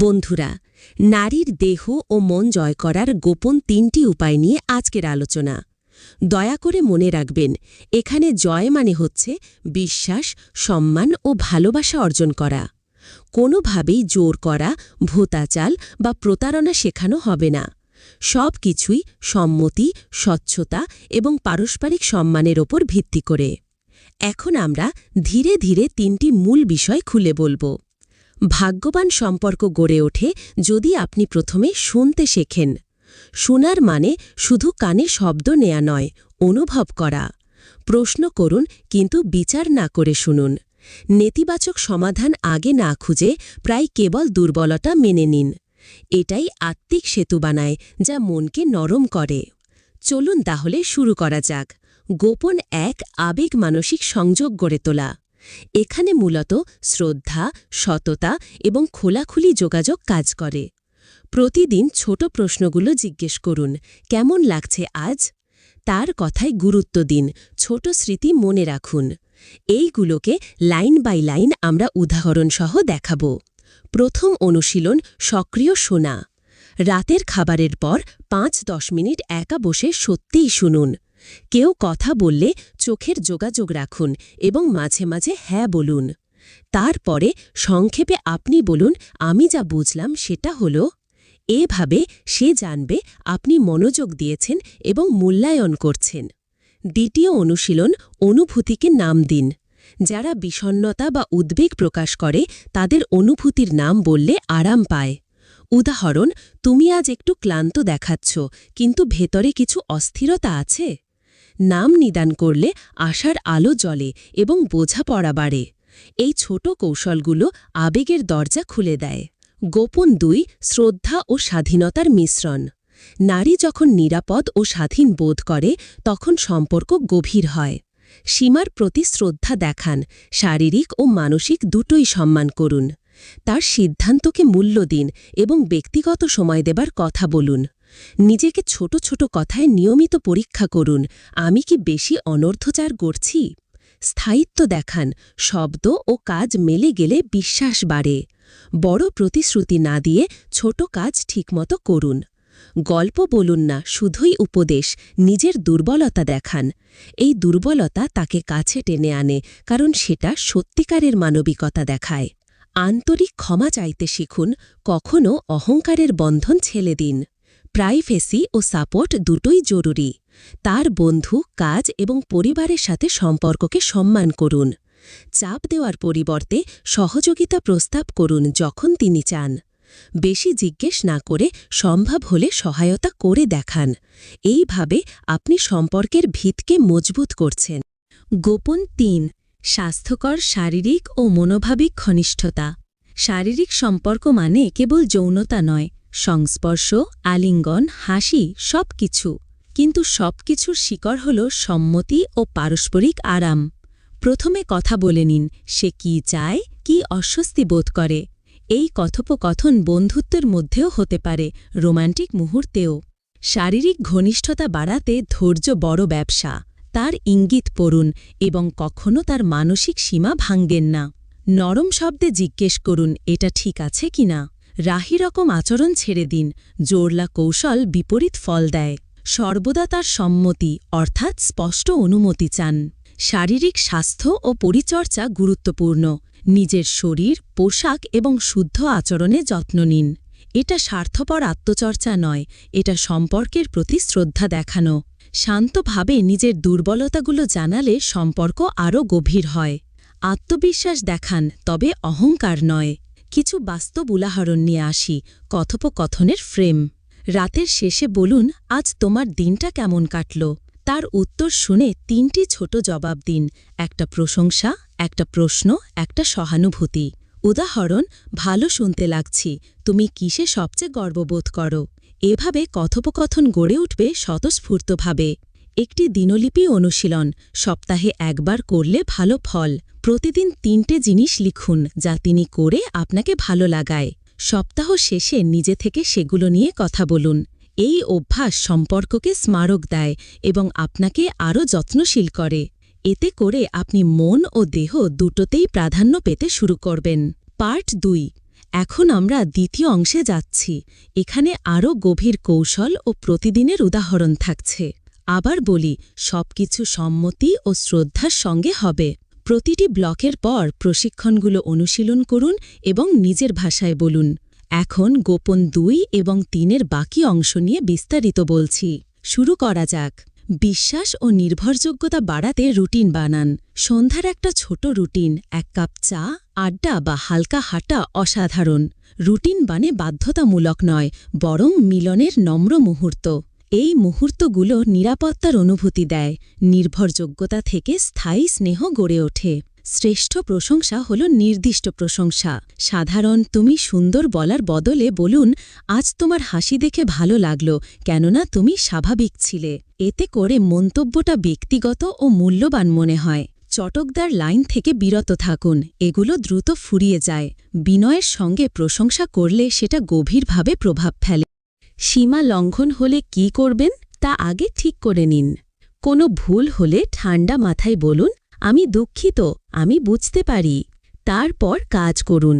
বন্ধুরা, নারীর দেহ ও মন জয় করার গোপন তিনটি উপায় নিয়ে আজকের আলোচনা। দয়া করে মনে রাখবেন, এখানে জয় মানে হচ্ছে বিশ্বাস, সম্মান ও ভালোবাসা অর্জন করা। কোনোভাবেই জোর করা, ভূতাচাল বা প্রতারণা শেখানো হবে না। সব কিছুই সম্মতি, স্বচ্ছতা এবং পারস্পরিক সম্মানের ওপর ভিত্তি করে। এখন আমরা ধীরে ধীরে তিনটি মূল বিষয় খুলে বলব। ভাগ্যবান সম্পর্ক গড়ে ওঠে যদি আপনি প্রথমে শুনতে শেখেন। শোনার মানে শুধু কানে শব্দ নেয়া নয়, অনুভব করা। প্রশ্ন করুন, কিন্তু বিচার না করে শুনুন। নেতিবাচক সমাধান আগে না খুঁজে প্রায় কেবল দুর্বলতা মেনে নিন। এটাই আত্মিক সেতু বানায়, যা মনকে নরম করে। চলুন তাহলে শুরু করা যাক। গোপন এক আবেগ মানসিক সংযোগ গড়ে তোলা। এখানে মূলত শ্রদ্ধা, সততা এবং খোলাখুলি যোগাযোগ কাজ করে। প্রতিদিন ছোট প্রশ্নগুলো জিজ্ঞেস করুন, কেমন লাগছে আজ? তার কথায় গুরুত্ব দিন, ছোট স্মৃতি মনে রাখুন। এইগুলোকে লাইন বাই লাইন আমরা উদাহরণসহ দেখাব। প্রথম অনুশীলন সক্রিয় শোনা। রাতের খাবারের পর পাঁচ দশ মিনিট একা বসে সত্যিই শুনুন। কেউ কথা বললে চোখের যোগাযোগ রাখুন এবং মাঝে মাঝে হ্যাঁ বলুন। তারপরে সংক্ষেপে আপনি বলুন, আমি যা বুঝলাম সেটা হল, এভাবে সে জানবে আপনি মনোযোগ দিয়েছেন এবং মূল্যায়ন করছেন। দ্বিতীয় অনুশীলন, অনুভূতিকে নাম দিন। যারা বিষণ্নতা বা উদ্বেগ প্রকাশ করে, তাদের অনুভূতির নাম বললে আরাম পায়। উদাহরণ, তুমি আজ একটু ক্লান্ত দেখাচ্ছ, কিন্তু ভেতরে কিছু অস্থিরতা আছে? নাম নিদান করলে আশার আলো জ্বলে এবং বোঝাপড়া বাড়ে। এই ছোট কৌশলগুলো আবেগের দরজা খুলে দেয়। গোপন দুই, শ্রদ্ধা ও স্বাধীনতার মিশ্রণ। নারী যখন নিরাপদ ও স্বাধীন বোধ করে, তখন সম্পর্ক গভীর হয়। সীমার প্রতি শ্রদ্ধা দেখান, শারীরিক ও মানসিক দুটোই সম্মান করুন। তার সিদ্ধান্তকে মূল্য দিন এবং ব্যক্তিগত সময় দেবার কথা বলুন। নিজেকে ছোট ছোট কথায় নিয়মিত পরীক্ষা করুন। আমি কি বেশি অনর্থচার করছি? স্থায়িত্ব দেখান, শব্দ ও কাজ মেলে গেলে বিশ্বাস বাড়ে। বড় প্রতিশ্রুতি না দিয়ে ছোট কাজ ঠিকমতো করুন। গল্প বলুন না, শুধুই উপদেশ, নিজের দুর্বলতা দেখান। এই দুর্বলতা তাকে কাছে টেনে আনে, কারণ সেটা সত্যিকারের মানবিকতা দেখায়। আন্তরিক ক্ষমা চাইতে শিখুন কখনও অহংকারের বন্ধন ছেলে দিন। প্রাইভেসি ও সাপোর্ট দুটোই জরুরি। তার বন্ধু, কাজ এবং পরিবারের সাথে সম্পর্ককে সম্মান করুন। চাপ দেওয়ার পরিবর্তে সহযোগিতা প্রস্তাব করুন যখন তিনি চান। বেশি জিজ্ঞেস না করে সম্ভব হলে সহায়তা করে দেখান। এইভাবে আপনি সম্পর্কের ভিতকে মজবুত করছেন। গোপন তিন, স্বাস্থ্যকর শারীরিক ও মনোভাবিক ঘনিষ্ঠতা। শারীরিক সম্পর্ক মানে কেবল যৌনতা নয় সংস্পর্শ, আলিঙ্গন, হাসি সব কিছু কিন্তু সব কিছুর শিকড় হল সম্মতি ও পারস্পরিক আরাম। প্রথমে কথা বলে নিন, সে কি চায়, কি অস্বস্তি বোধ করে। এই কথোপকথন বন্ধুত্বের মধ্যেও হতে পারে, রোমান্টিক মুহূর্তেও। শারীরিক ঘনিষ্ঠতা বাড়াতে ধৈর্য বড় ব্যবসা। তার ইঙ্গিত পড়ুন এবং কখনো তার মানসিক সীমা ভাঙ্গেন না। নরম শব্দে জিজ্ঞেস করুন, এটা ঠিক আছে কিনা? রাহি রকম আচরণ ছেড়ে দিন, জোরলা কৌশল বিপরীত ফল দেয়। সর্বদা তার সম্মতি, অর্থাৎ স্পষ্ট অনুমতি চান। শারীরিক স্বাস্থ্য ও পরিচর্যা গুরুত্বপূর্ণ। নিজের শরীর, পোশাক এবং শুদ্ধ আচরণে যত্ন নিন। এটা স্বার্থপর আত্মচর্চা নয়, এটা সম্পর্কের প্রতি শ্রদ্ধা দেখানো। শান্তভাবে নিজের দুর্বলতাগুলো জানালে সম্পর্ক আরও গভীর হয়। আত্মবিশ্বাস দেখান, তবে অহংকার নয়। কিছু বাস্তব উদাহরণ নিয়ে আসি, কথোপকথনের ফ্রেম। রাতের শেষে বলুন, আজ তোমার দিনটা কেমন কাটল? তার উত্তর শুনে তিনটি ছোট জবাব দিন। একটা প্রশংসা, একটা প্রশ্ন, একটা সহানুভূতি। উদাহরণ, ভালো শুনতে লাগছি, তুমি কিসে সবচেয়ে গর্ববোধ করো? এভাবে কথোপকথন গড়ে উঠবে স্বতঃস্ফূর্তভাবে। একটি দিনলিপি অনুশীলন। সপ্তাহে একবার করলে ভালো ফল। প্রতিদিন তিনটে জিনিস লিখুন, যা তিনি করে আপনাকে ভালো লাগায়। সপ্তাহ শেষে নিজে থেকে সেগুলো নিয়ে কথা বলুন। এই অভ্যাস সম্পর্ককে স্মারক দেয় এবং আপনাকে আরও যত্নশীল করে। এতে করে আপনি মন ও দেহ দুটোতেই প্রাধান্য পেতে শুরু করবেন। পার্ট দুই। এখন আমরা দ্বিতীয় অংশে যাচ্ছি। এখানে আরও গভীর কৌশল ও প্রতিদিনের উদাহরণ থাকছে। আবার বলি, সবকিছু সম্মতি ও শ্রদ্ধার সঙ্গে হবে। প্রতিটি ব্লকের পর প্রশিক্ষণগুলো অনুশীলন করুন এবং নিজের ভাষায় বলুন। এখন গোপন দুই এবং তিনের বাকি অংশ নিয়ে বিস্তারিত বলছি। শুরু করা যাক। বিশ্বাস ও নির্ভরযোগ্যতা বাড়াতে রুটিন বানান। সন্ধ্যার একটা ছোট রুটিন, এক কাপ চা, আড্ডা বা হালকা হাঁটা অসাধারণ। রুটিন বানে বাধ্যতামূলক নয়, বরং মিলনের নম্র মুহূর্ত। এই মুহূর্তগুলো নিরাপত্তার অনুভূতি দেয়, নির্ভরযোগ্যতা থেকে স্থায়ী স্নেহ গড়ে ওঠে। শ্রেষ্ঠ প্রশংসা হল নির্দিষ্ট প্রশংসা। সাধারণ, তুমি সুন্দর বলার বদলে বলুন, আজ তোমার হাসি দেখে ভালো লাগল, কেননা তুমি স্বাভাবিক ছিলে। এতে করে মন্তব্যটা ব্যক্তিগত ও মূল্যবান মনে হয়। চটকদার লাইন থেকে বিরত থাকুন, এগুলো দ্রুত ফুরিয়ে যায়। বিনয়ের সঙ্গে প্রশংসা করলে সেটা গভীরভাবে প্রভাব ফেলে। সীমা লঙ্ঘন হলে কি করবেন তা আগে ঠিক করে নিন। কোনো ভুল হলে ঠান্ডা মাথায় বলুন, আমি দুঃখিত, আমি বুঝতে পারি। তারপর কাজ করুন।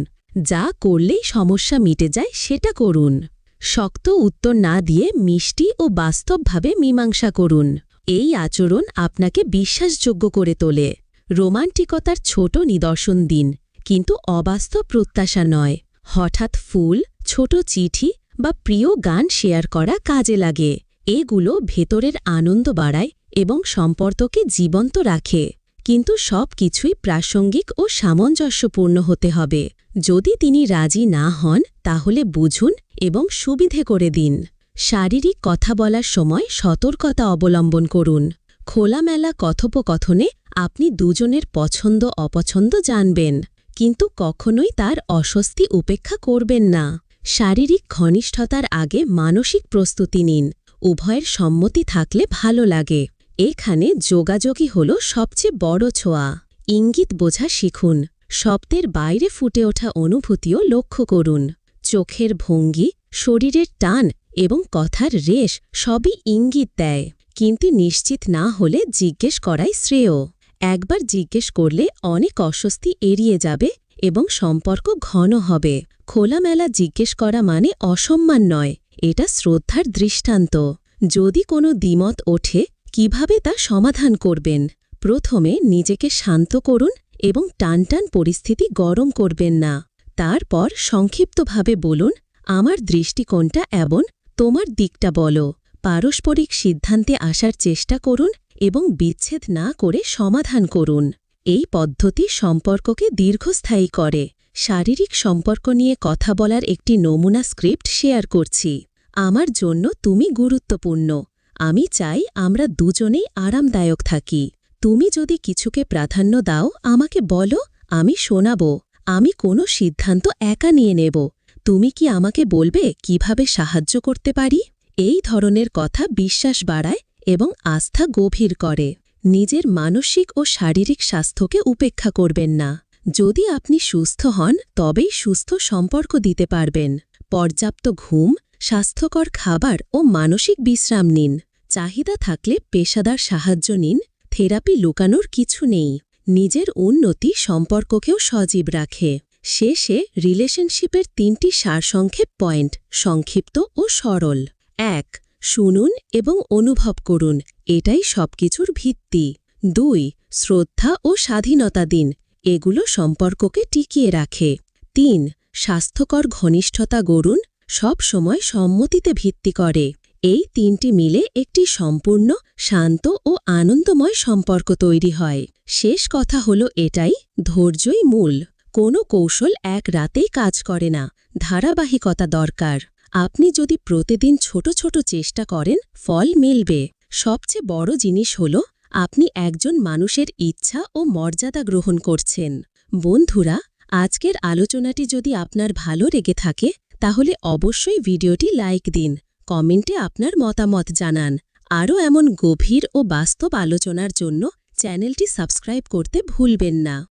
যা করলেই সমস্যা মিটে যায় সেটা করুন। শক্ত উত্তর না দিয়ে মিষ্টি ও বাস্তবভাবে মীমাংসা করুন। এই আচরণ আপনাকে বিশ্বাসযোগ্য করে তোলে। রোমান্টিকতার ছোট নিদর্শন দিন, কিন্তু অবাস্তব প্রত্যাশা নয়। হঠাৎ ফুল, ছোট চিঠি বা প্রিয় গান শেয়ার করা কাজে লাগে। এগুলো ভেতরের আনন্দ বাড়ায় এবং সম্পর্ককে জীবন্ত রাখে। কিন্তু সব কিছুই প্রাসঙ্গিক ও সামঞ্জস্যপূর্ণ হতে হবে। যদি তিনি রাজি না হন, তাহলে বুঝুন এবং সুবিধে করে দিন। শারীরিক কথা বলার সময় সতর্কতা অবলম্বন করুন। খোলামেলা কথোপকথনে আপনি দুজনের পছন্দ অপছন্দ জানবেন, কিন্তু কখনোই তার অস্বস্তি উপেক্ষা করবেন না। শারীরিক ঘনিষ্ঠতার আগে মানসিক প্রস্তুতি নিন। উভয়ের সম্মতি থাকলে ভালো লাগে। এখানে যোগাযোগই হল সবচেয়ে বড় ছোঁয়া। ইঙ্গিত বোঝা শিখুন। শব্দের বাইরে ফুটে ওঠা অনুভূতিও লক্ষ্য করুন। চোখের ভঙ্গি, শরীরের টান এবং কথার রেশ সবই ইঙ্গিত দেয়। কিন্তু নিশ্চিত না হলে জিজ্ঞেস করাই শ্রেয়। একবার জিজ্ঞেস করলে অনেক অস্বস্তি এড়িয়ে যাবে এবং সম্পর্ক ঘন হবে। খোলামেলা জিজ্ঞেস করা মানে অসম্মান নয়, এটা শ্রদ্ধার দৃষ্টান্ত। যদি কোনো দ্বিমত ওঠে, কীভাবে তা সমাধান করবেন? প্রথমে নিজেকে শান্ত করুন এবং টানটান পরিস্থিতি গরম করবেন না। তারপর সংক্ষিপ্তভাবে বলুন, আমার দৃষ্টিকোণটা এমন, তোমার দিকটা বলো। পারস্পরিক সিদ্ধান্তে আসার চেষ্টা করুন এবং বিচ্ছেদ না করে সমাধান করুন। এই পদ্ধতি সম্পর্ককে দীর্ঘস্থায়ী করে। শারীরিক সম্পর্ক নিয়ে কথা বলার একটি নমুনা স্ক্রিপ্ট শেয়ার করছি। আমার জন্য তুমি গুরুত্বপূর্ণ। আমি চাই আমরা দুজনেই আরামদায়ক থাকি। তুমি যদি কিছুকে প্রাধান্য দাও, আমাকে বলো, আমি শোনাব। আমি কোনো সিদ্ধান্ত একা নিয়ে নেব। তুমি কি আমাকে বলবে কীভাবে সাহায্য করতে পারি? এই ধরনের কথা বিশ্বাস বাড়ায় এবং আস্থা গভীর করে। নিজের মানসিক ও শারীরিক স্বাস্থ্যকে উপেক্ষা করবেন না। যদি আপনি সুস্থ হন, তবেই সুস্থ সম্পর্ক দিতে পারবেন। পর্যাপ্ত ঘুম, স্বাস্থ্যকর খাবার ও মানসিক বিশ্রাম নিন। চাহিদা থাকলে পেশাদার সাহায্য নিন। থেরাপি লুকানোর কিছু নেই। নিজের উন্নতি সম্পর্ককেও সজীব রাখে। শেষে রিলেশনশিপের তিনটি সারসংক্ষেপ পয়েন্ট, সংক্ষিপ্ত ও সরল। এক, শুনুন এবং অনুভব করুন। এটাই সবকিছুর ভিত্তি। দুই, শ্রদ্ধা ও স্বাধীনতা দিন। এগুলো সম্পর্ককে টিকিয়ে রাখে। তিন, স্বাস্থ্যকর ঘনিষ্ঠতা গড়ুন, সব সময় সম্মতিতে ভিত্তি করে। এই তিনটি মিলে একটি সম্পূর্ণ, শান্ত ও আনন্দময় সম্পর্ক তৈরি হয়। শেষ কথা হল এটাই, ধৈর্যই মূল। কোনো কৌশল এক রাতেই কাজ করে না। ধারাবাহিকতা দরকার। আপনি যদি প্রতিদিন ছোট ছোট চেষ্টা করেন, ফল মিলবে। সবচেয়ে বড় জিনিস হল, আপনি একজন মানুষের ইচ্ছা ও মর্যাদা গ্রহণ করছেন। বন্ধুরা, আজকের আলোচনাটি যদি আপনার ভালো রেগে থাকে, তাহলে অবশ্যই ভিডিওটি লাইক দিন, কমেন্টে আপনার মতামত জানান। আরও এমন গভীর ও বাস্তব আলোচনার জন্য চ্যানেলটি সাবস্ক্রাইব করতে ভুলবেন না।